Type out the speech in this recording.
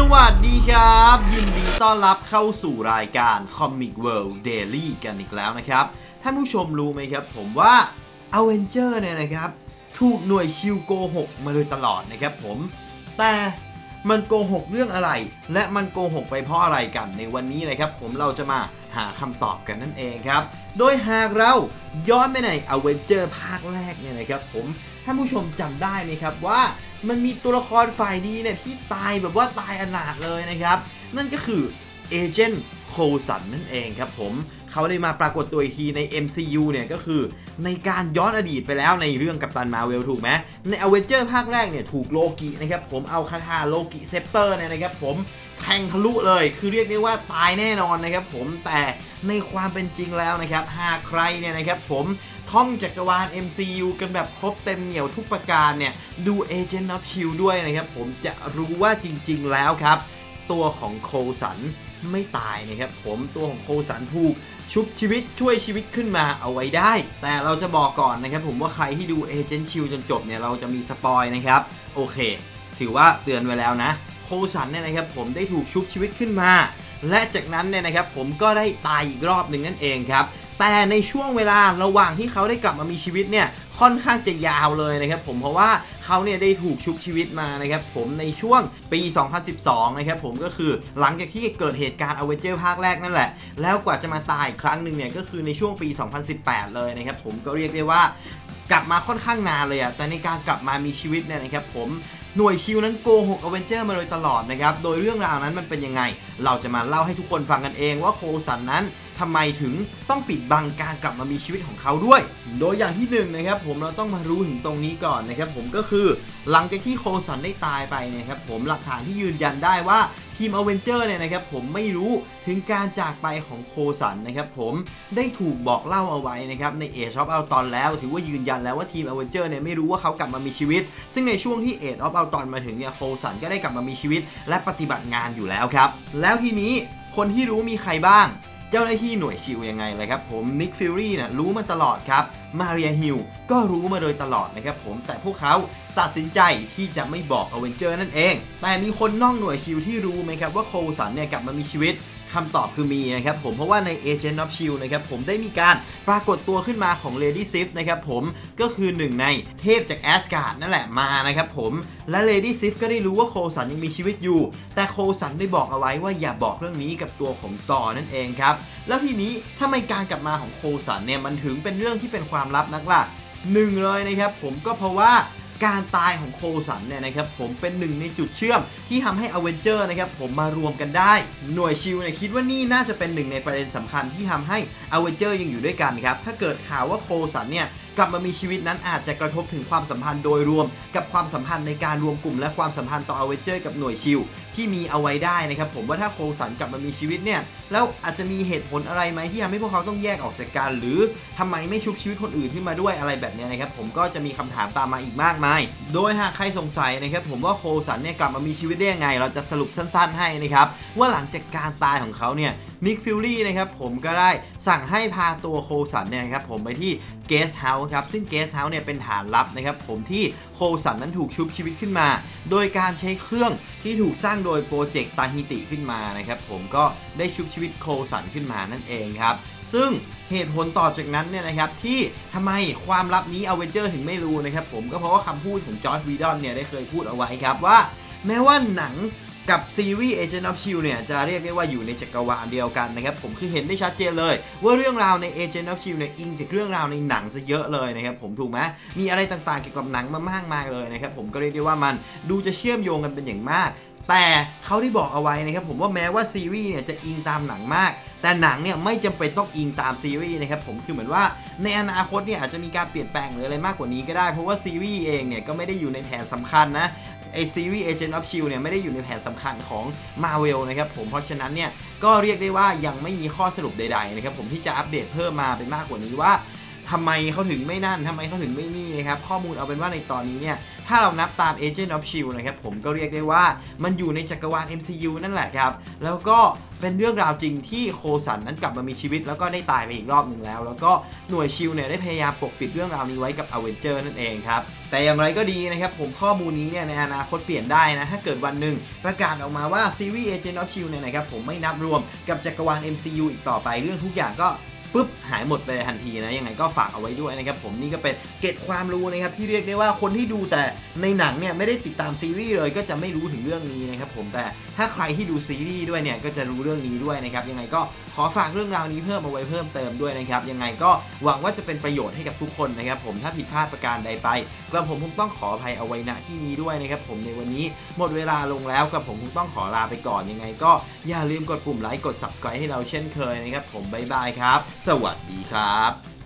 สวัสดีครับ ยินดีต้อนรับเข้าสู่รายการ Comic World Daily กันอีกแล้วนะครับ ท่านผู้ชมรู้ไหมครับ ผมว่า a v e n g e r เนี่ยนะครับ ถูกหน่วยชิวโกหกมาโดยตลอดนะครับผม แต่มันโกหกเรื่องอะไร และมันโกหกไปเพราะอะไรกันในวันนี้นะครับ ผมเราจะมาหาคำตอบกันนั่นเองครับ โดยหากเราย้อนไปใน a v e n g e r ภาคแรกเนี่ยนะครับ ผมท่านผู้ชมจำได้ไหมครับว่า มันมีตัวละครฝ่ายดีเนี่ยที่ตายแบบว่าตายอนาถเลยนะครับ นั่นก็คือเอเจนต์โคสันนั่นเองครับผมเขาได้มาปรากฏตัวอีกทีใน MCU เนี่ยก็คือในการย้อนอดีตไปแล้วในเรื่องกัปตันมาเวลถูกไหมในอเวนเจอร์ภาคแรกเนี่ยถูกโลกินะครับผมเอาคาถาโลกิเซปเตอร์เนี่ยนะครับผมแทงทะลุเลยคือเรียกได้ว่าตายแน่นอนนะครับผมแต่ในความเป็นจริงแล้วนะครับหากใครเนี่ยนะครับผม ท่องจักรวาล MCU กันแบบครบเต็มเหนียวทุกประการเนี่ย ดู Agent of Shield ด้วยนะครับ ผมจะรู้ว่าจริงๆแล้วครับ ตัวของโคสันไม่ตายนะครับ ผมตัวของโคสันถูกชุบชีวิตช่วยชีวิตขึ้นมาเอาไว้ได้ แต่เราจะบอกก่อนนะครับ ผมว่าใครที่ดู Agent Shield จนจบเนี่ยเราจะมีสปอยนะครับ โอเค ถือว่าเตือนไว้แล้วนะโคสันเนี่ยนะครับผมได้ถูกชุบชีวิตขึ้นมา และจากนั้นเนี่ยนะครับผมก็ได้ตายอีกรอบหนึ่งนั่นเองครับ แต่ในช่วงเวลาระหว่างที่เขาได้กลับมามีชีวิตเนี่ยค่อนข้างจะยาวเลยนะครับผมเพราะว่าเขาเนี่ยได้ถูกชุบชีวิตมานะครับผมในช่วงปี 2012 นะครับผมก็คือหลังจากที่เกิดเหตุการณ์อเวเจอร์ภาคแรกนั่นแหละ แล้วกว่าจะมาตายอีกครั้งหนึ่งเนี่ยก็คือในช่วงปี 2018 เลยนะครับผมก็เรียกได้ว่ากลับมาค่อนข้างนานเลยอะแต่ในการกลับมามีชีวิตเนี่ยนะครับผมหน่วยชิวนั้นโกหกอเวนเจอร์มาโดยตลอดนะครับ โดยเรื่องราวนั้นมันเป็นยังไง เราจะมาเล่าให้ทุกคนฟังกันเองว่าโคสันนั้น ทำไมถึงต้องปิดบังการกลับมามีชีวิตของเขาด้วย โดยอย่างที่หนึ่งนะครับผมเราต้องมารู้ถึงตรงนี้ก่อนนะครับผมก็คือหลังจากที่โคสันได้ตายไปนะครับผมหลักฐานที่ยืนยันได้ว่าทีมอเวนเจอร์เนี่ยนะครับผมไม่รู้ถึงการจากไปของโคสันนะครับผมได้ถูกบอกเล่าเอาไว้นะครับในเอชอ f เอาตอนแล้ว ถือว่ายืนยันแล้วว่าทีมอเวนเจอร์เนี่ยไม่รู้ว่าเขากลับมามีชีวิต ซึ่งในช่วงที่เอชอ f เอาตอนมาถึงเนี่ยโคสันก็ได้กลับมามีชีวิต และปฏิบัติงานอยู่แล้วครับ แล้วทีนี้คนที่รู้มีใครบ้าง เจ้าหน้าที่หน่วยชิวยังไงเลยครับผมนิกฟิลลี่นะรู้มาตลอดครับมาเรียฮิลก็รู้มาโดยตลอดนะครับผมแต่พวกเขาตัดสินใจที่จะไม่บอกอเวนเจอร์นั่นเอง แต่มีคนนอกหน่วยชิวที่รู้ไหมครับว่าโคสันเนี่ยกลับมามีชีวิต คำตอบคือมีนะครับผมเพราะว่าใน Agent of Shield นะครับผมได้มีการปรากฏตัวขึ้นมาของ Lady Sif นะครับผมก็คือหนึ่งในเทพจากแอสการ์ดนั่นแหละมานะครับผมและ Lady Sif ก็ได้รู้ว่าโคสันยังมีชีวิตอยู่ แต่โคสันได้บอกเอาไว้ว่าอย่าบอกเรื่องนี้กับตัวของกอนั่นเองครับแล้วทีนี้ทำไมการกลับมาของโคสันเนี่ยมันถึงเป็นเรื่องที่เป็นความลับนักล่ะหนึ่งเลยนะครับผมก็เพราะว่า การตายของโคสันเนี่ยนะครับผมเป็นหนึ่งในจุดเชื่อมที่ทำให้อเวนเจอร์นะครับผมมารวมกันได้ หน่วยชิลเนี่ยคิดว่านี่น่าจะเป็นหนึ่งในประเด็นสำคัญที่ทำให้อเวนเจอร์ยังอยู่ด้วยกันครับถ้าเกิดข่าวว่าโคสันเนี่ย กลับมามีชีวิตนั้นอาจจะกระทบถึงความสัมพันธ์โดยรวม กับความสัมพันธ์ในการรวมกลุ่ม และความสัมพันธ์ต่ออเวเจอร์กับหน่วยชิลที่มีเอาไว้ได้นะครับผมว่าถ้าโคสันกลับมามีชีวิตเนี่ยแล้วอาจจะมีเหตุผลอะไรไหมที่ทำให้พวกเขาต้องแยกออกจากกัน หรือทำไมไม่ชุบชีวิตคนอื่นขึ้นมาด้วยอะไรแบบนี้นะครับผมก็จะมีคำถามตามมาอีกมากมาย โดยหากใครสงสัยนะครับผมว่าโคสันเนี่ยกลับมามีชีวิตได้ยังไง เราจะสรุปสั้น ๆ ให้นะครับว่าหลังจากการตายของเขาเนี่ย นิกฟิลลี่นะครับผมก็ได้สั่งให้พาตัวโคสันเนี่ยครับผมไปที่เกสเฮาส์ครับซึ่งเกสเฮาส์เนี่ยเป็นฐานลับนะครับผมที่โคสันนั้นถูกชุบชีวิตขึ้นมา โดยการใช้เครื่องที่ถูกสร้างโดยโปรเจกต์ตาฮิติขึ้นมานะครับผมก็ได้ชุบชีวิตโคสันขึ้นมานั่นเองครับซึ่งเหตุผลต่อจากนั้นเนี่ยนะครับที่ทำไมความลับนี้อเวนเจอร์ถึงไม่รู้นะครับผมก็เพราะว่าคำพูดของจอร์ดวีดอนเนี่ยได้เคยพูดเอาไว้ครับว่า แม้ว่าหนัง กับซีรีส์ Agent of Shield เนี่ยจะเรียกได้ว่าอยู่ในจักรวาลเดียวกันนะครับผมคือเห็นได้ชัดเจนเลย ว่าเรื่องราวใน Agent of Shield เนี่ยอิงจากเรื่องราวในหนังซะเยอะเลยนะครับผมถูกไหมมีอะไรต่างๆเกี่ยวกับหนังมามากมายเลยนะครับผมก็เรียกได้ว่ามันดูจะเชื่อมโยงกันเป็นอย่างมากแต่เขาได้บอกเอาไว้นะครับผมว่าแม้ว่าซีรีส์เนี่ยจะอิงตามหนังมาก แต่หนังเนี่ยไม่จำเป็นต้องอิงตามซีรีส์นะครับผมคือเหมือนว่าในอนาคตเนี่ยอาจจะมีการเปลี่ยนแปลงหรืออะไรมากกว่านี้ก็ได้ เพราะว่าซีรีส์เองเนี่ยก็ไม่ได้อยู่ในแผนสำคัญนะ ไอซีรีส์ Agent of Shield เนี่ยไม่ได้อยู่ในแผนสำคัญของ Marvel นะครับผมเพราะฉะนั้นเนี่ยก็เรียกได้ว่ายังไม่มีข้อสรุปใดๆนะครับผมที่จะอัปเดตเพิ่มมาเป็นมากกว่านี้ว่า ทำไมเขาถึงไม่นั่นทำไมเขาถึงไม่นี่นะครับข้อมูลเอาเป็นว่าในตอนนี้เนี่ยถ้าเรานับตาม Agent of Shield นะครับผมก็เรียกได้ว่ามันอยู่ในจักรวาล MCU นั่นแหละครับ แล้วก็เป็นเรื่องราวจริงที่โคสันนั้นกลับมามีชีวิต แล้วก็ได้ตายไปอีกรอบหนึ่งแล้ว แล้วก็หน่วยชิลเนี่ยได้พยายามปกปิดเรื่องราวนี้ไว้กับ a v e n g e r นั่นเองครับ แต่อย่างไรก็ดีนะครับผมข้อมูลนี้เนี่ยในอนาคตเปลี่ยนได้นะ ถ้าเกิดวันหนึ่งประกาศออกมาว่าซีรีส์ Agent of Shield เนี่ยนะครับผมไม่นับรวมกับจักรวาล MCU อีกต่อไปเรื่องทุกอย่างก็ ปุ๊บหายหมดไปทันทีนะยังไงก็ฝากเอาไว้ด้วยนะครับผมนี่ก็เป็นเกร็ดความรู้นะครับที่เรียกได้ว่าคนที่ดูแต่ในหนังเนี่ยไม่ได้ติดตามซีรีส์เลยก็จะไม่รู้ถึงเรื่องนี้นะครับผมแต่ถ้าใครที่ดูซีรีส์ด้วยเนี่ยก็จะรู้เรื่องนี้ด้วยนะครับยังไงก็ขอฝากเรื่องราวนี้เพิ่มเอาไว้เพิ่มเติมด้วยนะครับยังไงก็หวังว่าจะเป็นประโยชน์ให้กับทุกคนนะครับผมถ้าผิดพลาดประการใดไปกระผมคงต้องขออภัยเอาไว้ณที่นี้ด้วยนะครับผมในวันนี้หมดเวลาลงแล้วกระผมคงต้องขอลาไปก่อนยังไง ก็อย่าลืมกดปุ่มไลค์กด subscribe ให้เราเช่นเคยนะครับผมบ๊ายบายครับสวัสดีครับ